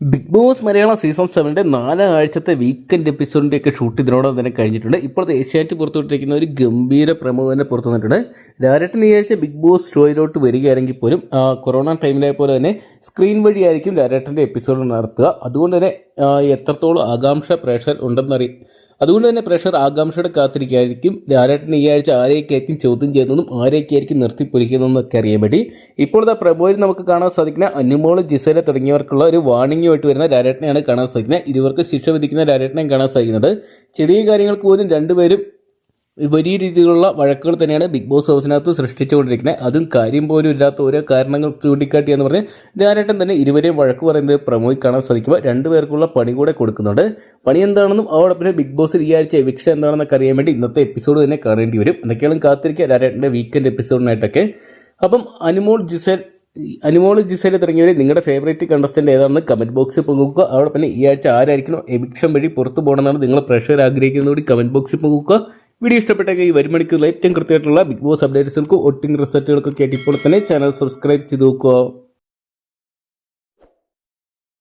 Big Boss Malayalam season സെവന്റെ നാലാഴ്ചത്തെ weekend എപ്പിസോഡിന്റെയൊക്കെ ഷൂട്ട് ഇതിനോടൊപ്പം തന്നെ കഴിഞ്ഞിട്ടുണ്ട്. ഇപ്പോഴത്തെ ഏഷ്യാനെറ്റ് പുറത്തുവിട്ടിരിക്കുന്ന ഒരു ഗംഭീര പ്രമോ തന്നെ പുറത്തു വന്നിട്ടുണ്ട് ഡയറക്ടർ ഈ ആഴ്ച ബിഗ് ബോസ് ഷോയിലോട്ട് വരികയാണെങ്കിൽ പോലും കൊറോണ ടൈമിലെ പോലെ തന്നെ സ്ക്രീൻ വഴിയായിരിക്കും ഡയറക്ടറിന്റെ എപ്പിസോഡ് നടത്തുക. അതുകൊണ്ട് തന്നെ എത്രത്തോളം ആകാംക്ഷ പ്രേക്ഷകർ ഉണ്ടെന്നറി അതുകൊണ്ട് തന്നെ പ്രഷർ ആകാംക്ഷയുടെ കാത്തിരിക്കായിരിക്കും. ലാലേട്ടൻ ഈ ആഴ്ച ആരെയൊക്കെയായിരിക്കും ചോദ്യം ചെയ്യുന്നതും ആരെയൊക്കെയായിരിക്കും നിർത്തിപ്പൊരിക്കുന്നതെന്നൊക്കെ അറിയാൻ വേണ്ടി. ഇപ്പോഴത്തെ പ്രഭോയിൽ നമുക്ക് കാണാൻ സാധിക്കുന്ന അനുമോൾ ജിസേല തുടങ്ങിയവർക്കുള്ള ഒരു വാണിംഗുമായിട്ട് വരുന്ന ലാലേട്ടനെയാണ് കാണാൻ സാധിക്കുന്നത്. ഇരുവർക്ക് ശിക്ഷ വിധിക്കുന്ന ലാലേട്ടനെയും കാണാൻ സാധിക്കുന്നത്. ചെറിയ കാര്യങ്ങൾക്ക് പോലും രണ്ടുപേരും വലിയ രീതിയിലുള്ള വഴക്കുകൾ തന്നെയാണ് ബിഗ് ബോസ് ഹൗസിനകത്ത് സൃഷ്ടിച്ചുകൊണ്ടിരിക്കുന്നത്. അതും കാര്യം പോലും ഇല്ലാത്ത ഓരോ കാരണങ്ങൾ ചൂണ്ടിക്കാട്ടി എന്ന് പറഞ്ഞ് ലാലേട്ടൻ തന്നെ ഇരുവരെയും വഴക്ക് പറയുന്നത് പ്രമോയി കാണാൻ സാധിക്കുമ്പോൾ രണ്ടുപേർക്കുള്ള പണി കൂടെ കൊടുക്കുന്നുണ്ട്. പണി എന്താണെന്നും അതോടൊപ്പം ബിഗ് ബോസിൽ ഈ ആഴ്ച എവിക്ഷൻ എന്താണെന്നൊക്കെ അറിയാൻ വേണ്ടി ഇന്നത്തെ എപ്പിസോഡ് തന്നെ കാണേണ്ടി വരും. എന്തൊക്കെയാണ് കാത്തിരിക്കുക രാരേട്ടന്റെ വീക്കെൻഡ് എപ്പിസോഡിനായിട്ടൊക്കെ അപ്പം അനുമോൾ ജിസൽ അനുമോൾ ജിസേൽ തുടങ്ങിയവരെ നിങ്ങളുടെ ഫേവറേറ്റ് കണ്ടസ്റ്റന്റ് ഏതാണെന്ന് കമന്റ് ബോക്സിൽ പങ്കുവെക്കുക. അതോടൊപ്പം തന്നെ ഈ ആഴ്ച ആരായിരിക്കണം എവിക്ഷൻ വഴി പുറത്തു പോകണമെന്നാണ് നിങ്ങൾ പ്രഷർ ആഗ്രഹിക്കുന്നതുകൂടി കമന്റ് ബോക്സിൽ പങ്കുവെക്കുക. വീഡിയോ ഇഷ്ടപ്പെട്ടെങ്കിൽ ഈ വരുമണിക്കുള്ള ഏറ്റവും കൃത്യമായിട്ടുള്ള ബിഗ് ബോസ് അപ്ഡേറ്റ്സുകൾക്കും ഒട്ടിംഗ് റിസൾട്ടുകൾക്കൊക്കെ ആയിട്ട് ഇപ്പോൾ തന്നെ ചാനൽ സബ്സ്ക്രൈബ് ചെയ്ത് നോക്കുക.